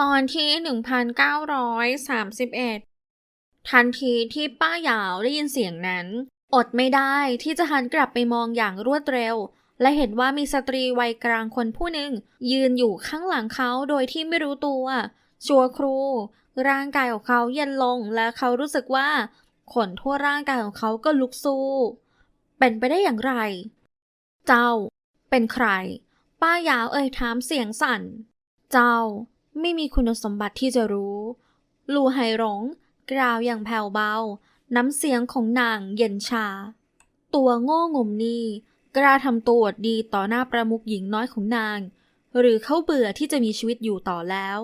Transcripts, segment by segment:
ตอนที่ 1931 ทันทีที่ป้าหยาวได้ยินเสียงนั้น อดไม่ได้ที่จะหันกลับไปมองอย่างรวดเร็ว และเห็นว่ามีสตรีวัยกลางคนผู้หนึ่ง ยืนอยู่ข้างหลังเขาโดยที่ไม่รู้ตัว ชัวครู ร่างกายของเขาเย็นลงและเขารู้สึกว่า ขนทั่วร่างกายของเขาก็ลุกสู้ เป็นไปได้อย่างไร เจ้า เป็นใคร ป้ายาวเอ่ยถามเสียงสั่น เจ้า ไม่มีคุณสมบัติที่จะรู้ ลูไฮหลงกล่าวอย่างแผ่วเบา น้ำเสียงของนางเย็นชา ตัวโง่งมนี่กล้าทำตัวดีต่อหน้าประมุขหญิงน้อยของนาง หรือเขาเบื่อที่จะมีชีวิตอยู่ต่อแล้ว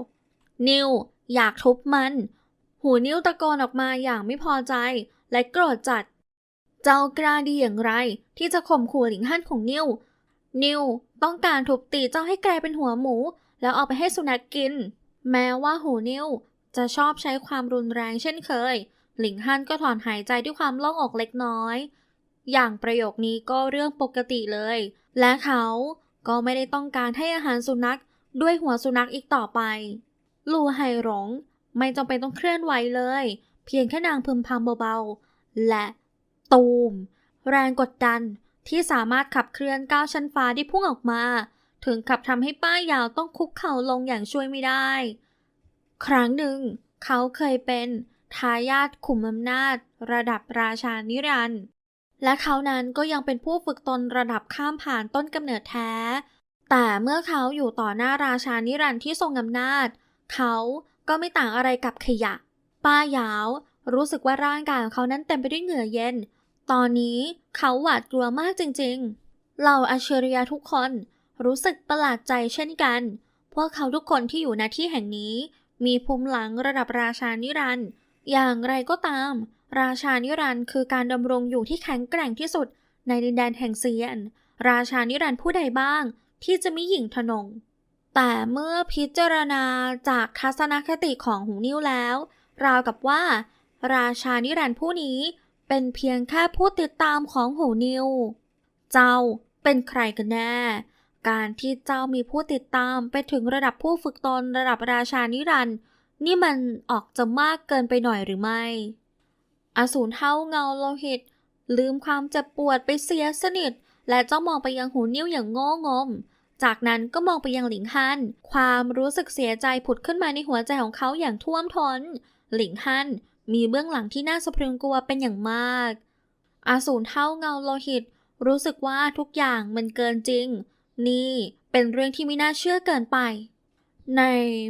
นิวอยากทุบมัน หูนิ้วตะโกนออกมาอย่างไม่พอใจและโกรธจัด เจ้ากล้าดีอย่างไร ที่จะข่มขู่หลิงฮั่นของนิวนิวต้องการทุบตีเจ้าให้กลายเป็นหัวหมู แล้วเอาไปให้สุนัขกกิน แม้ว่าหูนิวจะชอบใช้ความรุนแรงเช่นเคย หลิงฮั่นก็ถอนหายใจด้วยความโล่งอกเล็กน้อย อย่างประโยคนี้ก็เรื่องปกติเลย และเขาก็ไม่ได้ต้องการให้อาหารสุนัขด้วยหัวสุนัขอีกต่อไป ลูไฮหลงไม่จำเป็นต้องเคลื่อนไหวเลย เพียงแค่นางพึมพำเบาๆ และตูม แรงกดดันที่สามารถขับเคลื่อนก้าวชั้นฟ้าที่พุ่งออกมา ถึงกับทำให้ป้ายาวต้องคุกเข่าลงอย่างช่วยไม่ได้ ครั้งหนึ่ง เขาเคยเป็นทายาทขุมอำนาจ ระดับราชานิรันด์และเขานั้นก็ยังเป็นผู้ฝึกตนระดับข้ามผ่านต้นกำเนิดแท้ แต่เมื่อเขาอยู่ต่อหน้าราชานิรันด์ที่ทรงอำนาจ เขาก็ไม่ต่างอะไรกับขยะ ป้ายาว รู้สึกว่าร่างกายของเขานั้นเต็มไปด้วยเหงื่อเย็น ตอนนี้เขาหวาดกลัวมากจริงๆ เหล่าอาเชริยะทุกคน รู้สึกประหลาดใจเช่นกัน พวกเขาทุกคนที่อยู่ณที่แห่งนี้ มีภูมิหลังระดับราชานิรันด์อย่างไรก็ตาม ราชานิรันด์คือการดำรงอยู่ที่แข็งแกร่งที่สุดในดินแดนแห่งเซียน ราชานิรันด์ผู้ใดบ้าง ที่จะม่หยิ่งทะนง แต่เมื่อพิจารณาจากทัศนคติของหูนิ้วแล้ว ราวกับว่า ราชานิรันด์ผู้นี้เป็นเพียงแค่ผู้ติดตามของหูนิวเจ้าเป็นใครกันแน่ การที่เจ้ามีผู้ติดตามไปถึงระดับผู้ฝึกตนระดับราชานิรันด์นี่มันออกจะมากเกินไปหน่อยหรือไม่ อสูรเท่าเงาโลหิต ลืมความเจ็บปวดไปเสียสนิท และจ้องมองไปยังหูนิ้วอย่างโง่งม จากนั้นก็มองไปยังหลิงฮัน ความรู้สึกเสียใจผุดขึ้นมาในหัวใจของเขาอย่างท่วมท้น หลิงฮันมีเบื้องหลังที่น่าสะพรึงกลัวเป็นอย่างมาก อาสูรเท่าเงาโลหิต รู้สึกว่าทุกอย่างมันเกินจริง นี่เป็นเรื่องที่ไม่น่าเชื่อเกินไป ใน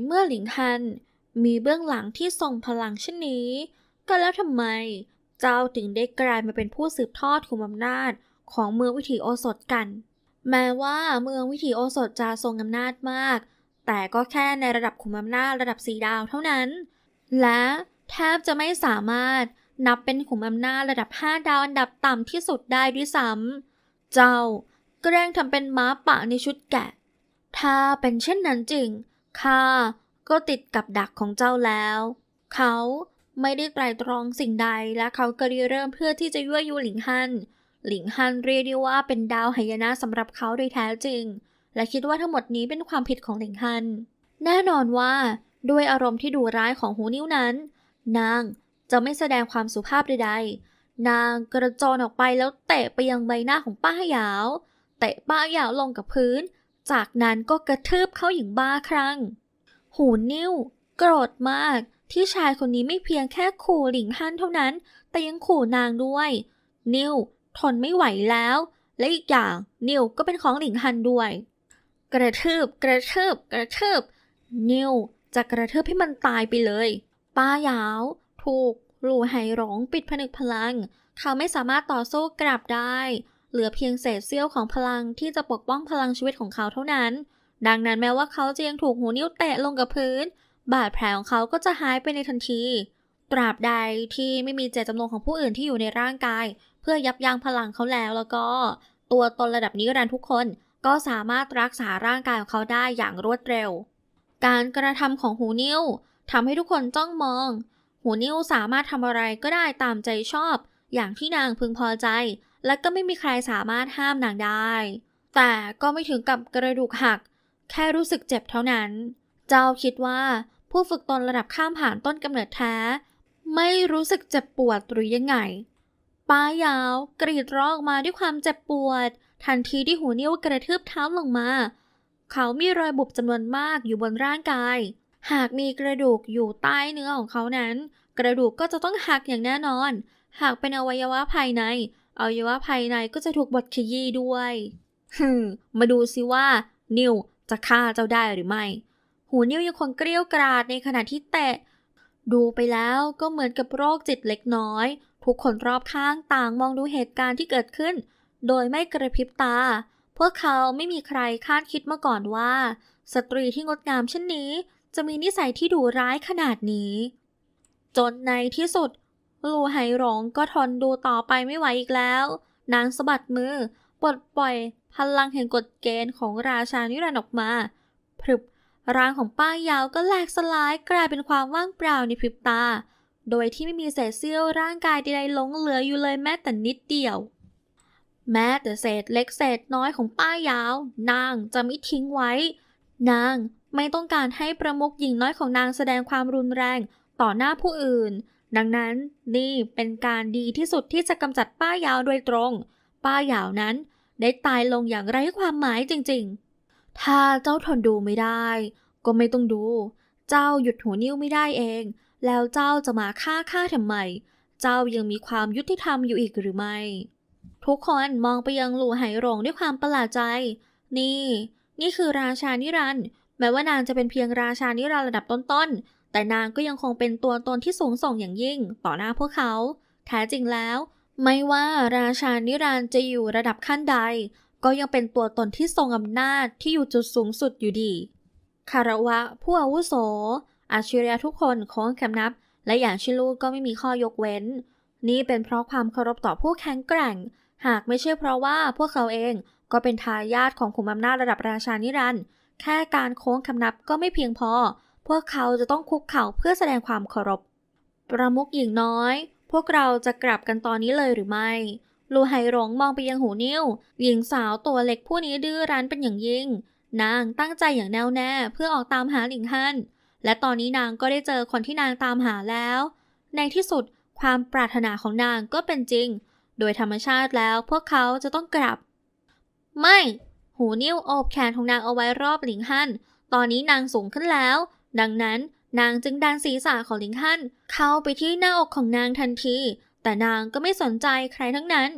เมื่อหลิงฮันมีเบื้องหลังที่ทรงพลังเช่นนี้ ก็แล้วทำไมเจ้าถึงได้กลายมาเป็นผู้สืบทอดขุมอำนาจของเมืองวิถีโอสถกัน แม้ว่าเมืองวิถีโอสถจะทรงอำนาจมาก แต่ก็แค่ในระดับขุมอำนาจระดับสีดาวเท่านั้น และแทบจะไม่สามารถนับเป็นขุมอำนาจระดับ 5 ดาวอันดับต่ำที่สุดได้ด้วยซ้ำ เจ้า แกล้งทำเป็นม้าป่าในชุดแกะ ถ้าเป็นเช่นนั้นจริง ข้าก็ติดกับดักของเจ้าแล้ว เขาไม่ได้ไตรตรองสิ่งใดและเขาก็ริเริ่มเพื่อที่จะยั่วยุหลิงฮัน หลิงฮันเรียกได้ว่าเป็นดาวหายนะสำหรับเขาโดยแท้จริง และคิดว่าทั้งหมดนี้เป็นความผิดของหลิงฮัน แน่นอนว่าด้วยอารมณ์ที่ดุร้ายของหูนิ้วนั้น นางจะไม่แสดงความสุภาพใดๆ นางกระโจนออกไปแล้วเตะไปยังใบหน้าของป้าหยาว เตะป้ายาวลงกับพื้น จากนั้นก็กระทืบเขาอย่างบ้าคลั่ง หูนิ้ว โกรธมากที่ชายคนนี้ไม่เพียงแค่ขู่หลิงฮั่นเท่านั้น แต่ยังขู่นางด้วย นิวทนไม่ไหวแล้ว และอีกอย่างนิวก็เป็นของหลิงฮันด้วย กระทืบกระทืบกระทืบ นิวจะกระทืบให้มันตายไปเลย ป้ายาว ถูกหลู่ไหหลงปิดผนึกพลัง เขาไม่สามารถต่อสู้กลับได้ เหลือเพียงเศษเสี้ยวของพลังที่จะปกป้องพลังชีวิตของเขาเท่านั้น ดังนั้นแม้ว่าเขาจะยังถูกหูนิ้วเตะลงกับพื้น บาดแผลของเขาก็จะหายไปในทันที ตราบใดที่ไม่มีเจตจำนงของผู้อื่นที่อยู่ในร่างกาย เพื่อยับยั้งพลังเขาแล้วแล้วก็ ตัวตนระดับนิรันทุกคนก็สามารถรักษาร่างกายของเขาได้อย่างรวดเร็ว การกระทำของหูนิ้วทำให้ทุกคนจ้องมอง หูนิ้วสามารถทำอะไรก็ได้ตามใจชอบ อย่างที่นางพึงพอใจ และก็ไม่มีใครสามารถห้ามนางได้ แต่ก็ไม่ถึงกับกระดูกหัก แค่รู้สึกเจ็บเท่านั้น เจ้าคิดว่าผู้ฝึกตนระดับข้ามผ่านต้นกำเนิดแท้ ไม่รู้สึกเจ็บปวดหรือยังไง ป้ายาวกรีดร้องออกมาด้วยความเจ็บปวด ทันทีที่หูนิ้วกระทืบเท้าลงมา เขามีรอยบุบจำนวนมากอยู่บนร่างกาย หากมีกระดูกอยู่ใต้เนื้อของเขานั้น กระดูกก็จะต้องหักอย่างแน่นอน หากเป็นอวัยวะภายใน อวัยวะภายในก็จะถูกบดขยี้ด้วยฮึมาดูสิว่านิวจะฆ่าเจ้าได้หรือไม่ หูนิวยังคงเกรี้ยวกราดในขณะที่แตะ ดูไปแล้วก็เหมือนกับโรคจิตเล็กน้อย ทุกคนรอบข้างต่างมองดูเหตุการณ์ที่เกิดขึ้น โดยไม่กระพริบตา พวกเขาไม่มีใครคาดคิดมาก่อนว่า สตรีที่งดงามเช่นนี้ จะมีนิสัยที่ดุร้ายขนาดนี้ จนในที่สุด ลูไหหลงก็ทนดูต่อไปไม่ไหวอีกแล้ว นางสะบัดมือปลดปล่อยพลังแห่งกฎเกณฑ์ของราชานิรันดร์ออกมาพรึบร่างของป้ายาวก็แหลกสลายกลายเป็นความว่างเปล่าในพริบตา โดยที่ไม่มีเศษเสี้ยวร่างกายใดๆหลงเหลืออยู่เลยแม้แต่นิดเดียว แม้แต่เศษเล็กเศษน้อยของป้ายาว นางจะไม่ทิ้งไว้ นางไม่ต้องการให้ประมุขหญิงน้อยของนางแสดงความรุนแรงต่อหน้าผู้อื่น ดังนั้นนี่เป็นการดีที่สุดที่จะกำจัดป้ายาวโดยตรง ป้ายาวนั้นได้ตายลงอย่างไร้ความหมายจริงๆ ถ้าเจ้าทนดูไม่ได้ ก็ไม่ต้องดู เจ้าหยุดหัวนิ้วไม่ได้เอง แล้วเจ้าจะมาฆ่าข้าทำไม เจ้ายังมีความยุติธรรมอยู่อีกหรือไม่ ทุกคนมองไปยังหลู่ไหหลงด้วยความประหลาดใจ นี่ นี่คือราชานิรันดร์แม้ว่านางจะเป็นเพียงราชานิรันดร์ระดับต้นๆ แต่นางก็ยังคงเป็นตัวตนที่สูงส่งอย่างยิ่งต่อหน้าพวกเขา แท้จริงแล้ว ไม่ว่าราชานิรันจะอยู่ระดับขั้นใด ก็ยังเป็นตัวตนที่ทรงอำนาจที่อยู่จุดสูงสุดอยู่ดี คารวะผู้อาวุโส อาชิริยะทุกคนของคำนับ และอย่างชิลูก็ไม่มีข้อยกเว้น นี่เป็นเพราะความเคารพต่อผู้แข็งแกร่ง หากไม่ใช่เพราะว่าพวกเขาเองก็เป็นทายาทของขุมอำนาจระดับราชานิรันดร์แค่การโค้งคำนับก็ไม่เพียงพอ พวกเขาจะต้องคุกเข่าเพื่อแสดงความเคารพ ประมุขหญิงน้อย พวกเราจะกลับกันตอนนี้เลยหรือไม่ ลูไหหลงมองไปยังหูนิ้ว หญิงสาวตัวเล็กผู้นี้ดื้อรั้นเป็นอย่างยิ่ง นางตั้งใจอย่างแน่วแน่เพื่อออกตามหาหลิงฮั่น และตอนนี้นางก็ได้เจอคนที่นางตามหาแล้ว ในที่สุดความปรารถนาของนางก็เป็นจริง โดยธรรมชาติแล้วพวกเขาจะต้องกลับ ไม่ หูนิ้วโอบแขนของนางเอาไว้รอบหลิงฮั่น ตอนนี้นางสูงขึ้นแล้ว ดังนั้นนางจึงดันศีรษะของหลิงฮั่นเข้าไปที่หน้าอกของนางทันที แต่นางก็ไม่สนใจใครทั้งนั้น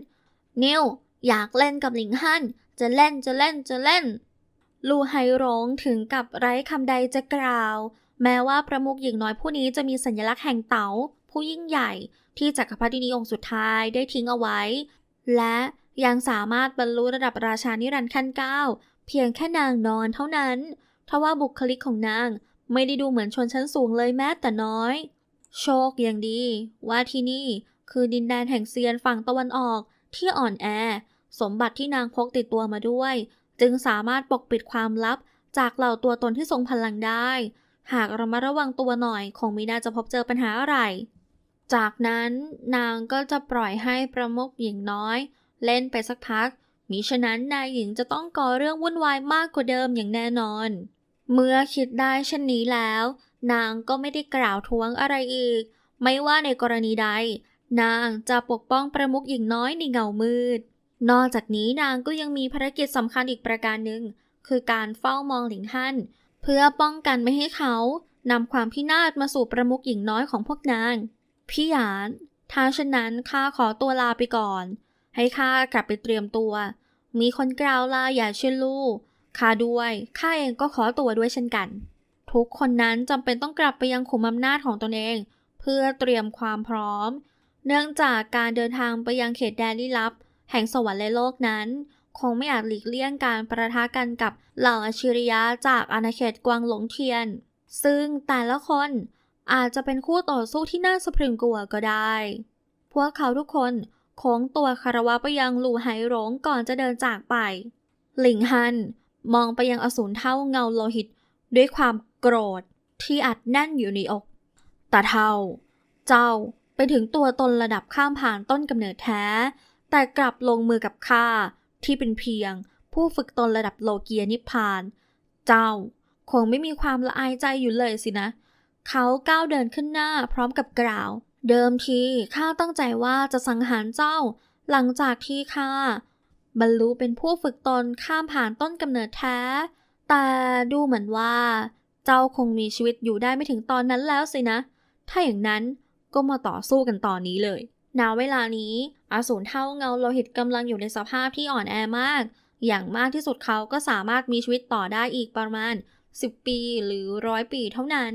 นิวอยากเล่นกับหลิงฮั่นจะเล่นจะเล่นจะเล่น ลูไฮโรงถึงกับไร้คำใดจะกล่าว แม้ว่าประมุขหญิงน้อยผู้นี้จะมีสัญลักษณ์แห่งเต๋าผู้ยิ่งใหญ่ที่จักรพรรดินีองค์สุดท้ายได้ทิ้งเอาไว้ และยังสามารถบรรลุระดับราชานิรันดร์ขั้นเก้าเพียงแค่นางนอนเท่านั้น ทว่าบุคลิกของนาง ไม่ได้ดูเหมือนชนชั้นสูงเลยแม้แต่น้อย โชคยังดี ว่าที่นี่คือดินแดนแห่งเซียนฝั่งตะวันออกที่อ่อนแอ สมบัติที่นางพกติดตัวมาด้วย จึงสามารถปกปิดความลับจากเหล่าตัวตนที่ทรงพลังได้ หากเรามาระวังตัวหน่อยคงไม่น่าจะพบเจอปัญหาอะไร จากนั้นนางก็จะปล่อยให้ประมุขหญิงน้อย เล่นไปสักพักมิฉะนั้นนายหญิงจะต้องก่อเรื่องวุ่นวายมากกว่าเดิมอย่างแน่นอน เมื่อคิดได้เช่นนี้แล้ว นางก็ไม่ได้กล่าวท้วงอะไรอีก ไม่ว่าในกรณีใด นางจะปกป้องประมุขหญิงน้อยในเงามืด นอกจากนี้นางก็ยังมีภารกิจสำคัญอีกประการหนึ่ง คือการเฝ้ามองหลิงฮั่นเพื่อป้องกันไม่ให้เขานำความพินาศมาสู่ประมุขหญิงน้อยของพวกนาง พี่หยานถ้าเช่นนั้นข้าขอตัวลาไปก่อน ให้ข้ากลับไปเตรียมตัว มีคนกล่าวลาอย่าเชื่อลูก ข้าด้วยข้าเองก็ขอตัวด้วยเช่นกัน ทุกคนนั้นจำเป็นต้องกลับไปยังขุมอำนาจของตนเอง เพื่อเตรียมความพร้อม เนื่องจากการเดินทางไปยังเขตแดนลี้ลับ แห่งสวรรค์และโลกนั้น คงไม่อาจหลีกเลี่ยงการประทะกันกับเหล่าอาชิริยะจากอาณาเขตกวางหลงเทียน ซึ่งแต่ละคนอาจจะเป็นคู่ต่อสู้ที่น่าสะพรึงกลัวก็ได้ พวกเขาทุกคนโค้งตัวคารวะไปยังหลู่ไหหลงก่อนจะเดินจากไป หลิงฮัน มองไปยังอสูรเท่าเงาโลหิต ด้วยความโกรธที่อัดแน่นอยู่ในอกตาเท่า เจ้าไปถึงตัวตนระดับข้ามผ่านต้นกำเนิดแท้ แต่กลับลงมือกับข้าที่เป็นเพียง ผู้ฝึกตนระดับโลเกียนิพพาน เจ้าคงไม่มีความละอายใจอยู่เลยสินะ เขาก้าวเดินขึ้นหน้าพร้อมกับกล่าว เดิมทีข้าตั้งใจว่าจะสังหารเจ้า หลังจากที่ข้า บรรลุเป็นผู้ฝึกตนข้ามผ่านต้นกำเนิดแท้ แต่ดูเหมือนว่า เจ้าคงมีชีวิตอยู่ได้ไม่ถึงตอนนั้นแล้วสินะ ถ้าอย่างนั้นก็มาต่อสู้กันตอนนี้เลยณเวลานี้อสูรเท่าเงาโลหิตกำลังอยู่ในสภาพที่อ่อนแอมาก อย่างมากที่สุดเขาก็สามารถมีชีวิตต่อได้อีกประมาณ 10 ปีหรือร้อยปีเท่านั้น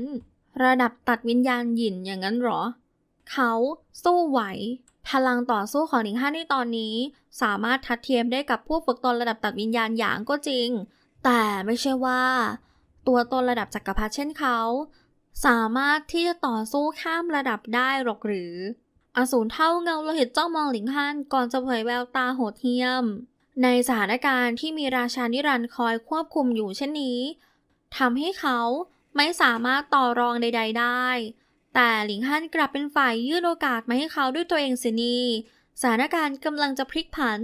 ระดับตัดวิญญาณหยินอย่างนั้นหรอ เขาสู้ไหว พลังต่อสู้ของหลิงฮั่นในตอนนี้ สามารถทัดเทียมได้กับผู้ฝึกตนระดับตัดวิญญาณหยางก็จริง แต่ไม่ใช่ว่า ตัวตนระดับจักรพรรดิเช่นเขา สามารถที่จะต่อสู้ข้ามระดับได้หรอกหรือ อสูรเท่าเงาโลหิตจ้องมองหลิงฮั่นก่อนจะเผยแววตาโหดเหี้ยม ในสถานการณ์ที่มีราชานิรันดร์คอยควบคุมอยู่เช่นนี้ทำให้เขาไม่สามารถต่อรองใด ๆ ได้ แต่หลิงฮั่นกลับเป็นฝ่ายยื่นโอกาสมาให้เขาด้วยตัวเองเสียนีสถานการณ์กำลังจะพลิกผัน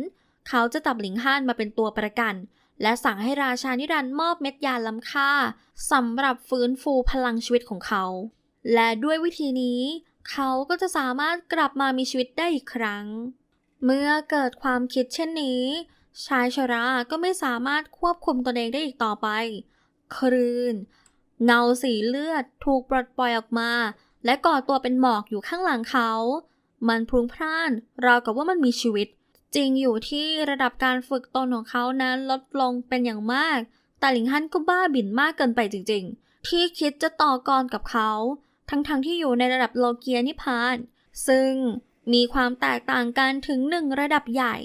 เขาจะจับหลิงฮั่นมาเป็นตัวประกัน และสั่งให้ราชานิรันด์มอบเม็ดยาล้ำค่าสำหรับฟื้นฟูพลังชีวิตของเขา และด้วยวิธีนี้ เขาก็จะสามารถกลับมามีชีวิตได้อีกครั้ง เมื่อเกิดความคิดเช่นนี้ ชายชราก็ไม่สามารถควบคุมตนเองได้อีกต่อไป คลื่น เงาสีเลือดถูกปลดปล่อยออกมา และก่อตัวเป็นหมอกอยู่ข้างหลังเขา มันพรุงพร่าน ราวกับว่ามันมีชีวิต จริงอยู่ที่ระดับการฝึกตนของเขานั้นลดลงเป็นอย่างมาก แต่หลิงฮั่นก็บ้าบิ่นมากเกินไปจริง ๆ ที่คิดจะต่อกรกับเขา ทั้งๆทที่อยู่ในระดับโลเกียนิพาน ซึ่งมีความแตกต่างกันถึงหนึ่งระดับใหญ่